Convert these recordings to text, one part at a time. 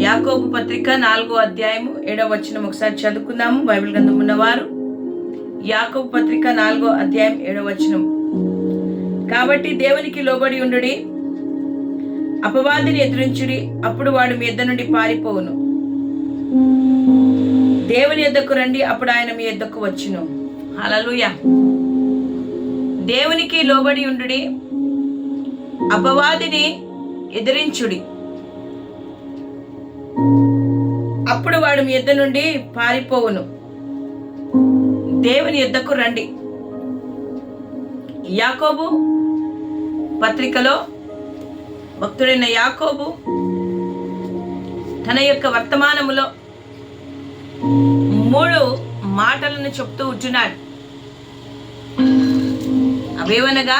యాకోబు పత్రిక నాలుగో అధ్యాయము ఏడవ వచనం ఒకసారి చదువుకుందాము. బైబిల్ గ్రంథం ఉన్నవారు యాకోబు పత్రిక నాలుగో అధ్యాయం ఏడవ వచనం. కాబట్టి దేవునికి లోబడి ఉండుడి అపవాదిని ఎదురించుడి అప్పుడు వాడు మీ ఎద్ద నుండి పారిపోవును. దేవుని ఎద్దకు రండి అప్పుడు ఆయన మీ ఎద్దకు వచ్చును. అలలుయ దేవునికి లోబడి ఉండుడి అపవాదిని ఎదిరించుడి అప్పుడు వాడు మీ ఎద్ద నుండి పారిపోవును. దేవుని ఎద్దకు రండి. యాకోబు పత్రికలో భక్తుడైన యాకోబు తన యొక్క వర్తమానములో మూడు మాటలను చెప్తూ ఉంటున్నాడు. అవేవనగా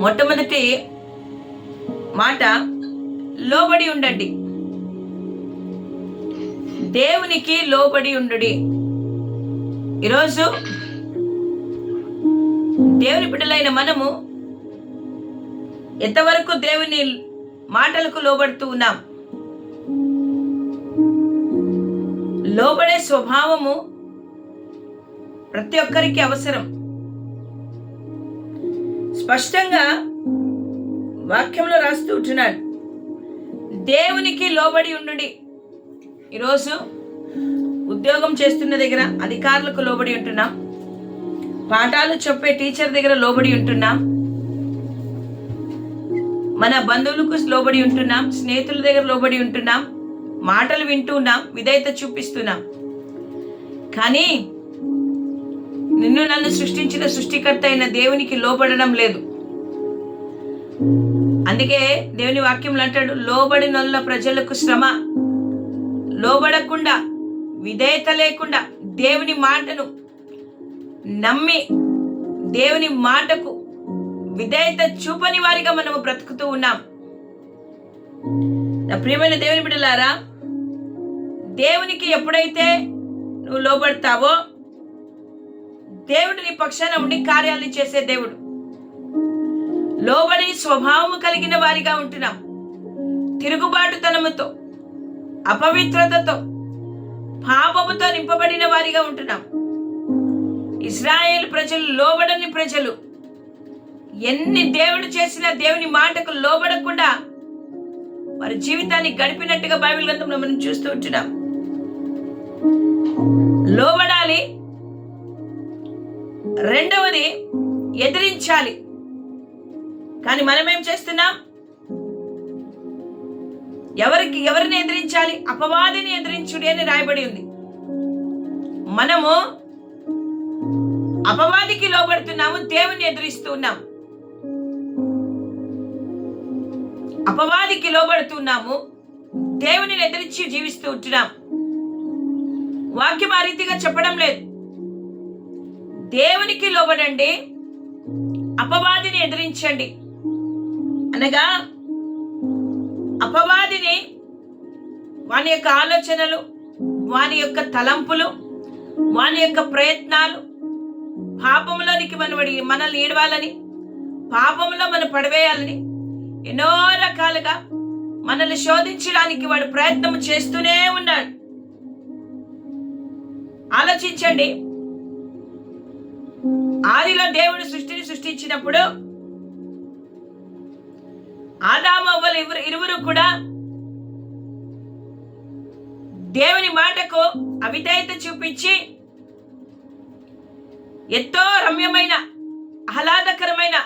మొట్టమొదటి మాట లోబడి ఉండండి. దేవునికి లోబడి ఉండుడి. ఈరోజు దేవుని బిడ్డలైన మనము ఎంతవరకు దేవుని మాటలకు లోబడుతూ ఉన్నాం? లోబడే స్వభావము ప్రతి ఒక్కరికి అవసరం. స్పష్టంగా వాక్యంలో రాస్తూ ఉంటున్నాడు. దేవునికి లోబడి ఉండుడి. ఈరోజు ఉద్యోగం చేస్తున్న దగ్గర అధికారులకు లోబడి ఉంటున్నాం. పాఠాలు చెప్పే టీచర్ దగ్గర లోబడి ఉంటున్నాం. మన బంధువులకు లోబడి ఉంటున్నాం. స్నేహితుల దగ్గర లోబడి ఉంటున్నాం. మాటలు వింటున్నాం విధేయత చూపిస్తున్నాం. కానీ నిన్ను నన్ను సృష్టించిన సృష్టికర్త అయిన దేవునికి లోబడడం లేదు. అందుకే దేవుని వాక్యంలో అంటాడు లోబడినొల్ల ప్రజలకు శ్రమ. లోబడకుండా విధేయత లేకుండా దేవుని మాటను నమ్మి దేవుని మాటకు విధేయత చూపని వారిగా మనము బ్రతుకుతూ ఉన్నాం. నా ప్రియమైన దేవుని బిడ్డలారా దేవునికి ఎప్పుడైతే నువ్వు లోబడతావో దేవుడు నీ పక్షాన ఉండి కార్యాలను చేసే దేవుడు. లోబడి స్వభావము కలిగిన వారిగా ఉంటున్నాం. తిరుగుబాటుతనముతో అపవిత్రతతో పాపముతో నింపబడిన వారిగా ఉంటున్నాం. ఇస్రాయేల్ ప్రజలు లోబడని ప్రజలు. ఎన్ని దేవుడు చేసిన దేవుని మాటకు లోబడకుండా వారి జీవితాన్ని గడిపినట్టుగా బైబిల్ గ్రంథంలో మనం చూస్తూ ఉంటున్నాం. లోబడాలి. రెండవది ఎదిరించాలి. కానీ మనం ఏం చేస్తున్నాం? ఎవరికి ఎవరిని ఎదిరించాలి? అపవాదిని ఎదిరించుడి అని రాయబడి ఉంది. మనము అపవాదికి లోబడుతున్నాము దేవుని ఎదిరిస్తూ ఉన్నాం అపవాదికి లోబడుతున్నాము దేవుని ఎదిరించి జీవిస్తూ ఉంటున్నాం వాక్యం ఆ రీతిగా చెప్పడం లేదు. దేవునికి లోబడండి అపవాదిని ఎదిరించండి. అనగా అపవాదిని వాని యొక్క ఆలోచనలు వాని యొక్క తలంపులు వాని యొక్క ప్రయత్నాలు పాపంలోనికి మనబడి మనల్ని ఏడవాలని పాపంలో మనం పడవేయాలని ఎన్నో రకాలుగా మనల్ని శోధించడానికి వాడు ప్రయత్నం చేస్తూనే ఉన్నాడు. ఆలోచించండి. ఆదిలో దేవుడు సృష్టిని సృష్టించినప్పుడు ఇవరు ఇరువురు కూడా దేవుని మాటకు అవిధేయత చూపించి ఎంతో రమ్యమైన ఆహ్లాదకరమైన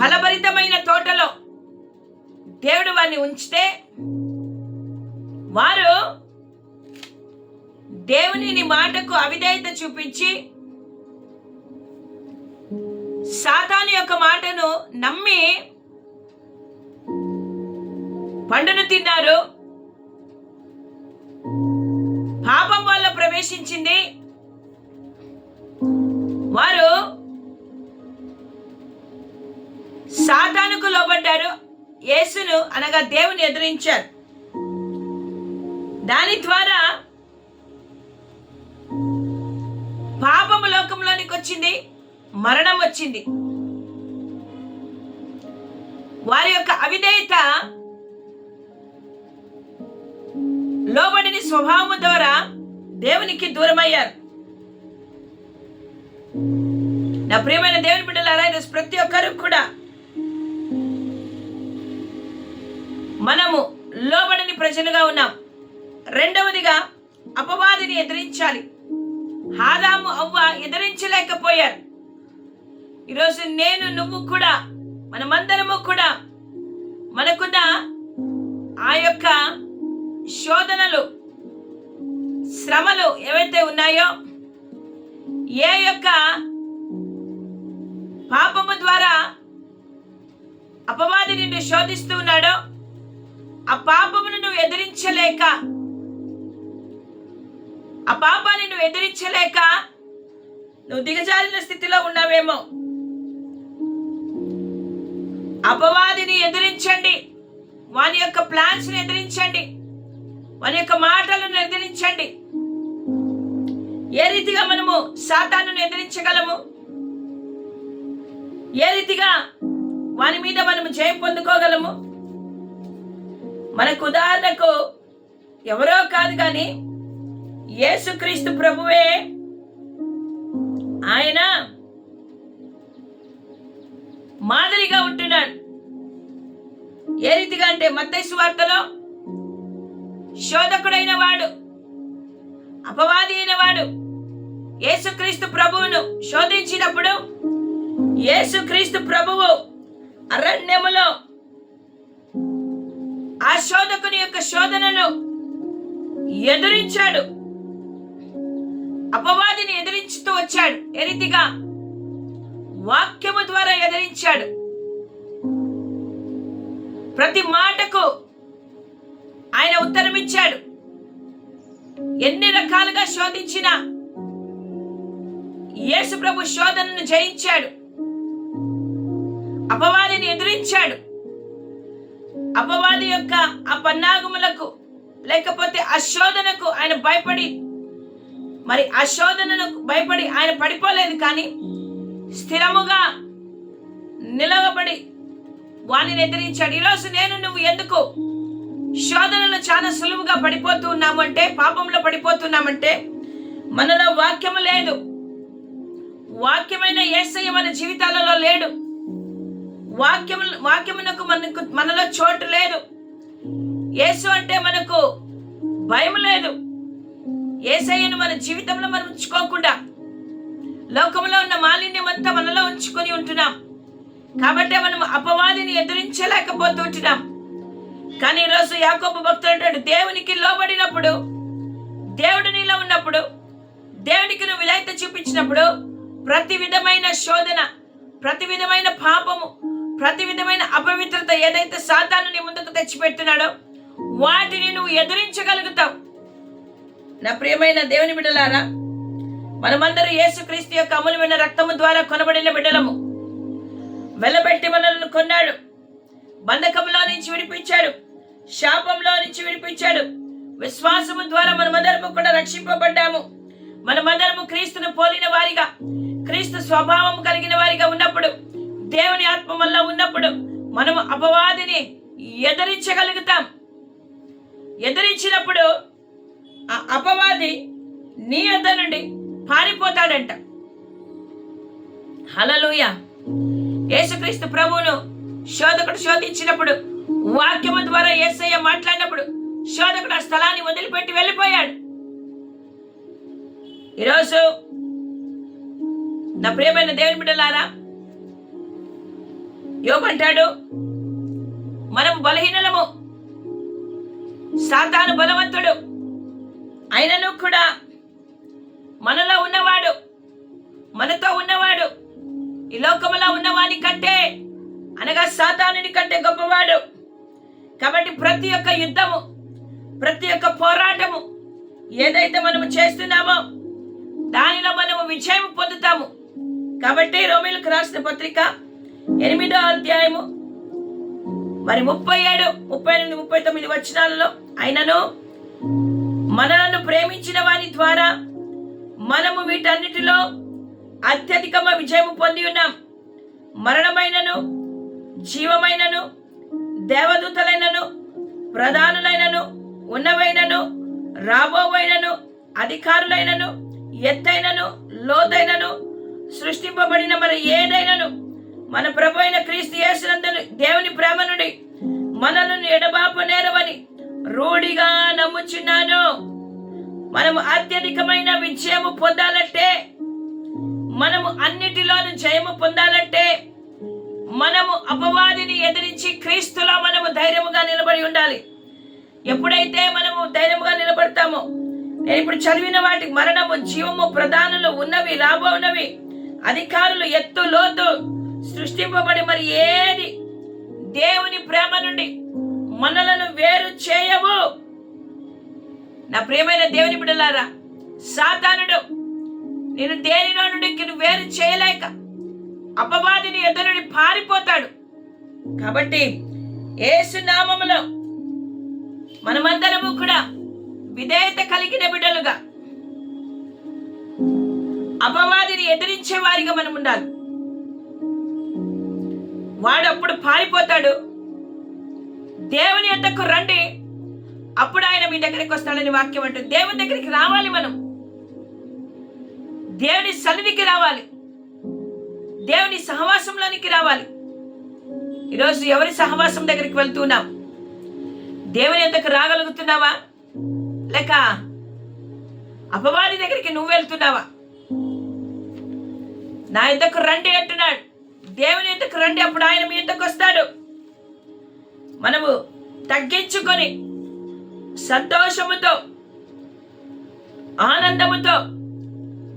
ఫలభరితమైన తోటలో దేవుడు వారిని ఉంచితే వారు దేవుని మాటకు అవిధేయత చూపించి సాతాను యొక్క మాటను నమ్మి పండును తిన్నారు. పాపం వల్ల ప్రవేశించింది. వారు సాతానుకు లోబడ్డారు. యేసును అనగా దేవుని ఎదిరించారు. దాని ద్వారా పాపము లోకంలోనికి వచ్చింది. మరణం వచ్చింది. వారి యొక్క అవిధేయత లోబడిని స్వభావం ద్వారా దేవునికి దూరమయ్యారు. నా ప్రియమైన దేవుని బిడ్డలారా ఈరోజు ప్రతి ఒక్కరు కూడా మనము లోబడని ప్రజలుగా ఉన్నాం. రెండవదిగా అపవాదిని ఎదిరించాలి. హాదాము అవ్వ ఎదిరించలేకపోయారు. ఈరోజు నేను నువ్వు కూడా మనమందరము కూడా మనకున్న ఆ యొక్క శోధనలు శ్రమలు ఏవైతే ఉన్నాయో ఏ యొక్క పాపము ద్వారా అపవాది నిన్ను శోధిస్తూ ఉన్నాడో ఆ పాపమును నువ్వు ఎదిరించలేక ఆ పాపాన్ని నువ్వు ఎదిరించలేక నువ్వు దిగజారిన స్థితిలో ఉన్నావేమో. అపవాదిని ఎదిరించండి. వాని యొక్క ప్లాన్స్ని ఎదిరించండి. మన యొక్క మాటలను ఎదిరించండి. ఏ రీతిగా మనము సాతాను ఎదిరించగలము? ఏ రీతిగా వాని మీద మనము జయం పొందుకోగలము? మనకు ఉదాహరణకు ఎవరో కాదు కానీ యేసుక్రీస్తు ప్రభువే. ఆయన మాదిరిగా ఉంటున్నాడు. ఏ రీతిగా అంటే మత్తైసు వార్తలో శోధకుడైన వాడు అపవాది అయిన వాడు యేసుక్రీస్తు ప్రభువును శోధించినప్పుడు యేసుక్రీస్తు ప్రభువు అరణ్యములో ఆ శోధకుని యొక్క శోధనను ఎదురించాడు. అపవాదిని ఎదిరించుతూ వచ్చాడు. ఏ రీతిగా? వాక్యము ద్వారా ఎదిరించాడు. ప్రతి మాటకు ఆయన ఉత్తరం ఇచ్చాడు ఎన్ని రకాలుగా శోధించినా యేసు ప్రభు శోధనను జయించాడు. అపవాదిని ఎదిరించాడు. అపవాది యొక్క ఆ పన్నాగములకు లేకపోతే ఆ శోధనకు ఆయన భయపడి మరి ఆ భయపడి ఆయన పడిపోలేదు కానీ స్థిరముగా నిలవబడి వాణిని ఎదిరించాడు. ఈరోజు నేను నువ్వు ఎందుకు శోధనలు చాలా సులువుగా పడిపోతూ ఉన్నామంటే పాపంలో పడిపోతున్నామంటే మనలో వాక్యము లేదు. వాక్యమైన ఏసయ్య మన జీవితాలలో లేడు. వాక్యము వాక్యమునకు మనకు మనలో చోటు లేదు. యేసు అంటే మనకు భయం లేదు. ఏసయ్యను మన జీవితంలో మనం ఉంచుకోకుండా లోకంలో ఉన్న మాలిన్యం అంతా మనలో ఉంచుకొని ఉంటున్నాం. కాబట్టి మనం అపవాదిని ఎదిరించలేకపోతుంటున్నాం కానీ ఈరోజు యాకోబు భక్తులు అంటాడు దేవునికి లోబడినప్పుడు దేవుడు నీలో ఉన్నప్పుడు దేవునికి నువ్వు విలైత చూపించినప్పుడు ప్రతి విధమైన శోధన ప్రతి విధమైన పాపము ప్రతి విధమైన అపవిత్రత ఏదైతే సాతాను నీ ముందుకు తెచ్చిపెడుతున్నాడో వాటిని నువ్వు ఎదిరించగలుగుతావు. నా ప్రియమైన దేవుని బిడ్డలారా మనమందరూ యేసుక్రీస్తు యొక్క అమూల్యమైన రక్తము ద్వారా కొనబడిన బిడ్డలము. వెలబెట్టి మనల్ని కొన్నాడు. బంధకంలో నుంచి విడిపించాడు. శాపంలో నుంచి విడిపించాడు. విశ్వాసము ద్వారా మనమందరము కూడా రక్షింపబడ్డాము. మనమందరము క్రీస్తును పోలిన వారిగా క్రీస్తు స్వభావం కలిగిన వారిగా ఉన్నప్పుడు దేవుని ఆత్మ వల్ల ఉన్నప్పుడు మనము అపవాదిని ఎదిరించగలుగుతాం. ఎదిరించినప్పుడు ఆ అపవాది నీ వద్ద నుండి పారిపోతాడంట. హలలుయ యేసుక్రీస్తు ప్రభువును శోధకుడు శోధించినప్పుడు వాక్యము ద్వారా యేసయ్య మాట్లాడినప్పుడు శోధకుడు ఆ స్థలాన్ని వదిలిపెట్టి వెళ్ళిపోయాడు. ఈరోజు నా ప్రియమైన దేవుని బిడ్డలారా యోగంటాడు మనం బలహీనలము. సాతాను బలవంతుడు. అయినను కూడా మనలో ఉన్నవాడు మనతో ఉన్నవాడు. ఈ లోకములో ఉన్నవాని కంటే అనగా సాతానుని కంటే గొప్పవాడు. కాబట్టి ప్రతి ఒక్క యుద్ధము ప్రతి ఒక్క పోరాటము ఏదైతే మనము చేస్తున్నామో దానిలో మనము విజయం పొందుతాము. కాబట్టి రోమిలకు రాసిన పత్రిక ఎనిమిదో అధ్యాయము మరి ముప్పై ఏడు ముప్పై ఎనిమిది ముప్పై తొమ్మిది వచనాలలో అయినను మనలను ప్రేమించిన వారి ద్వారా మనము వీటన్నిటిలో అత్యధికమ విజయము పొంది ఉన్నాం. మరణమైనను జీవమైనను దేవదూతలైనను ప్రధానులైనను ఉన్నవైనను రాబోవైనను అధికారులైనను ఎత్తైనను లోతైనను సృష్టింపబడిన మరి ఏదైనను మన ప్రభు అయిన క్రీస్తు యేసునందును దేవుని ప్రేమ నుండి మనలను ఎడబాప నేరవని రూఢిగా నమ్ముచున్నాను. మనము అత్యధికమైన విజయము పొందాలంటే మనము అన్నిటిలోనూ జయము పొందాలంటే మనము అపవాదిని ఎదిరించి క్రీస్తులో మనము ధైర్యముగా నిలబడి ఉండాలి. ఎప్పుడైతే మనము ధైర్యముగా నిలబడతామో నేను ఇప్పుడు చదివిన వాటికి మరణము జీవము ప్రధానులు ఉన్నవి లాభం ఉన్నవి అధికారులు ఎత్తు లోతు సృష్టింపబడి మరి ఏది? దేవుని ప్రేమ నుండి మనలను వేరు చేయవు. నా ప్రియమైన దేవుని బిడ్డలారా సాతానుడు నేను దేనిలో నుండి వేరు చేయలేక అపవాదిని ఎదురుని పారిపోతాడు. కాబట్టి ఏసునామములో మనమందరము కూడా విధేయత కలిగిన బిడ్డలుగా అపవాదిని ఎదిరించే వారిగా మనం ఉండాలి వాడు అప్పుడు పారిపోతాడు. దేవుని ఎంతకు రండి. అప్పుడు ఆయన మీ దగ్గరికి వస్తాడని వాక్యం అంటుంది. దేవుని దగ్గరికి రావాలి మనం. దేవుని సన్నిధికి రావాలి. దేవుని సహవాసంలోనికి రావాలి. ఈరోజు ఎవరి సహవాసం దగ్గరికి వెళ్తున్నావు దేవుని ఎంతకు రాగలుగుతున్నావా? లేక అపవాది దగ్గరికి నువ్వు వెళ్తున్నావా? నా ఇంతకు రండి అంటున్నాడు. దేవుని ఎంతకు రండి అప్పుడు ఆయన మీ ఎంతకు వస్తాడు? మనము తగ్గించుకొని సంతోషముతో ఆనందముతో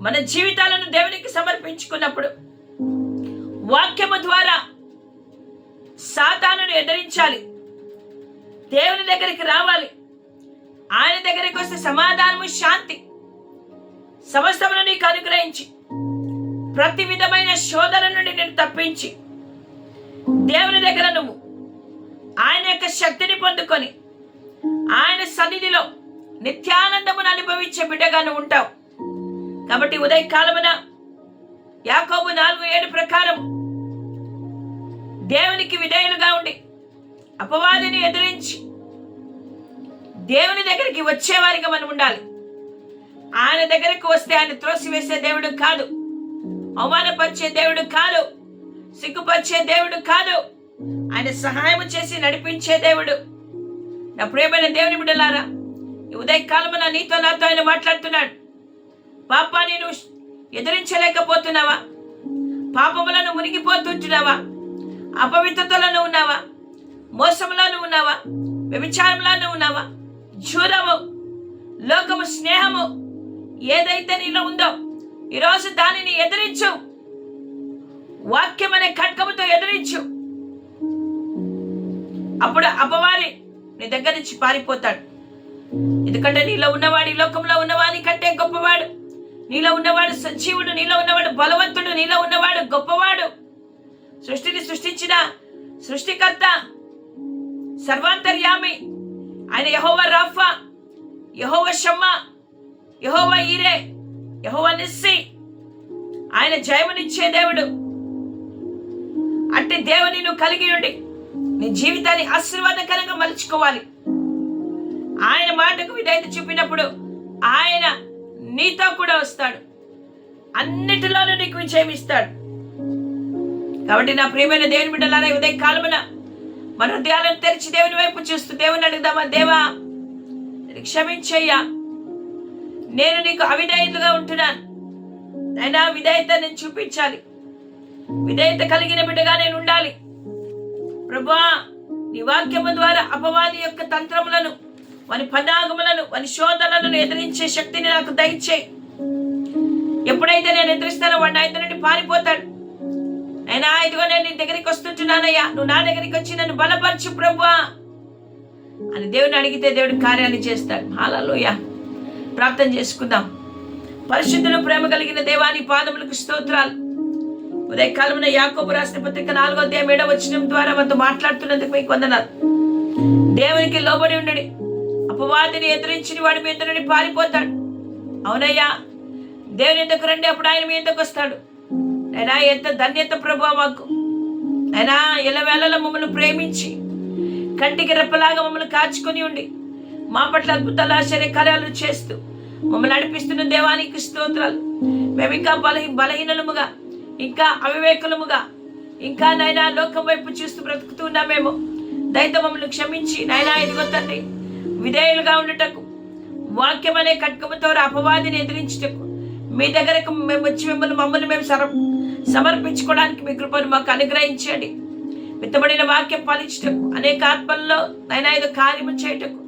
మన జీవితాలను దేవునికి సమర్పించుకున్నప్పుడు వాక్యము ద్వారా సాతానును ఎదిరించాలి. దేవుని దగ్గరికి రావాలి. ఆయన దగ్గరికి వస్తే సమాధానము శాంతి. సమస్తమును నీకు అనుగ్రహించి ప్రతి విధమైన శోధన నుండి నేను తప్పించి దేవుని దగ్గర నువ్వు ఆయన యొక్క శక్తిని పొందుకొని ఆయన సన్నిధిలో నిత్యానందమును అనుభవించే బిడ్డగాను ఉంటావు. కాబట్టి ఉదయకాలమున యాకోబు నాలుగు ఏడు ప్రకారం దేవునికి విధేయులుగా ఉండి అపవాదిని ఎదిరించి దేవుని దగ్గరికి వచ్చేవారిగా మనం ఉండాలి. ఆయన దగ్గరికి వస్తే ఆయన త్రోసివేసే దేవుడు కాదు. అవమానపరిచే దేవుడు కాదు. సిగ్గుపరిచే దేవుడు కాదు. ఆయన సహాయం చేసి నడిపించే దేవుడు. నా ప్రేమైన దేవుని బిడ్డలారా ఈ ఉదయకాలమున నీతో నాతో ఆయన మాట్లాడుతున్నాడు. పాపాన్ని నువ్వు ఎదిరించలేకపోతున్నావా? పాపములను మునిగిపోతుంటున్నావా? అపవిత్రతలను ఉన్నావా? మోసములను ఉన్నావా? వ్యభిచారంలో ఉన్నావా? జూరము లోకము స్నేహము ఏదైతే నీలో ఉందో ఈరోజు దానిని ఎదిరించు. వాక్యం అనే ఖడ్గముతో ఎదిరించు. అప్పుడు అపవారి నీ దగ్గర నుంచి పారిపోతాడు. ఎందుకంటే నీలో ఉన్నవాడు ఈ లోకంలో ఉన్నవాని కంటే గొప్పవాడు. నీలో ఉన్నవాడు సజీవుడు నీలో ఉన్నవాడు బలవంతుడు నీలో ఉన్నవాడు గొప్పవాడు. సృష్టిని సృష్టించిన సృష్టికర్త సర్వాంతర్యామి. ఆయన యహోవ రాఫా యహోవ షమ్మ యహోవ ఈరే యహోవ నిస్సి. ఆయన జయమునిచ్చే దేవుడు. అంటే దేవుని నువ్వు కలిగి ఉండి నీ జీవితాన్ని ఆశీర్వాదకరంగా మలుచుకోవాలి. ఆయన మాటకు విధేయత చూపినప్పుడు ఆయన నీతో కూడా వస్తాడు. అన్నిటిలోనూ నీకు విజయం ఇస్తాడు. కాబట్టి నా ప్రియమైన దేవుని బిడ్డలారా ఉదయ కాలమున మన హృదయాలను తెరిచి దేవుని వైపు చూస్తూ దేవుని అడుగుదామా? దేవా క్షమించయ్యా. నేను నీకు అవిధేయతగా ఉంటున్నాను. అయినా విధేయత నేను చూపించాలి. విధేయత కలిగిన బిడ్డగా నేను ఉండాలి. ప్రభా నీ వాక్యము ద్వారా అపవాది యొక్క తంత్రములను వాని పన్నాగములను వాని శోధనలను ఎదిరించే శక్తిని నాకు దయచేయి. ఎప్పుడైతే నేను ఎదిరిస్తానో వాడు ఆయన నుండి పారిపోతాడు. అయినా ఇదిగో నేను నీ దగ్గరికి వస్తుంటున్నానయ్యా. నువ్వు నా దగ్గరికి వచ్చి నన్ను బలపరచు ప్రభా అని దేవుని అడిగితే దేవుడు కార్యాన్ని చేస్తాడు. హాలలోయ. ప్రార్థన చేసుకుందాం. పరిశుద్ధులు ప్రేమ కలిగిన దేవాని పాదములకు స్తోత్రాలు. ఉదయకాలమున యాకోబు రాసిన పత్రిక నాలుగో దేవ ఏడవ ద్వారా మనతో మాట్లాడుతున్నందుకు మీకు వందనాలు. దేవునికి లోబడి ఉండడి. అపవాదిని ఎదిరించిన వాడి మీద నుండి పారిపోతాడు. అవునయ్యా దేవుని ఎందుకు రండి అప్పుడు ఆయన మీ ఎందుకు వస్తాడు? అయినా ఎంత ధన్యత ప్రభా మాకు. అయినా ఎలవేళలో మమ్మల్ని ప్రేమించి కంటికి రెప్పలాగా మమ్మల్ని కాచుకొని ఉండి మా పట్ల అద్భుతాలు ఆశ్చర్యకార్యాలు చేస్తూ మమ్మల్ని నడిపిస్తున్న దేవానికి స్తోత్రాలు. మేము ఇంకా బలహీ బలహీనలముగా ఇంకా అవివేకులముగా ఇంకా నైనా లోకం వైపు చూస్తూ బ్రతుకుతూ ఉన్నామేమో. దయతో మమ్మల్ని క్షమించి నైనా ఇదిగో తండ్రి విధేయులుగా ఉండటకు వాక్యం అనే కట్కముతో అపవాదిని ఎదిరించుటకు మీ దగ్గరకు మేము వచ్చి మిమ్మల్ని మమ్మల్ని మేము సర సమర్పించుకోవడానికి మీ కృపను మాకు అనుగ్రహించండి. విత్తబడిన వాక్యం పాలించటకు అనేక ఆత్మల్లో నైనా ఏదో కార్యము చేయటకు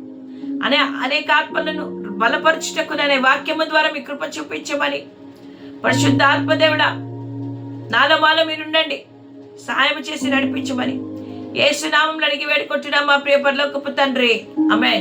అనే అనేక ఆత్మలను బలపరచుటకు అనే వాక్యము ద్వారా మీ కృప చూపించమని పరిశుద్ధ ఆత్మదేవుడా నాలో మాలో మీరుండండి. సహాయం చేసి నడిపించమని ఏసునామంలో అడిగి వేడుకుంటున్నాం మా ప్రియ పరలోకపు తండ్రి. ఆమె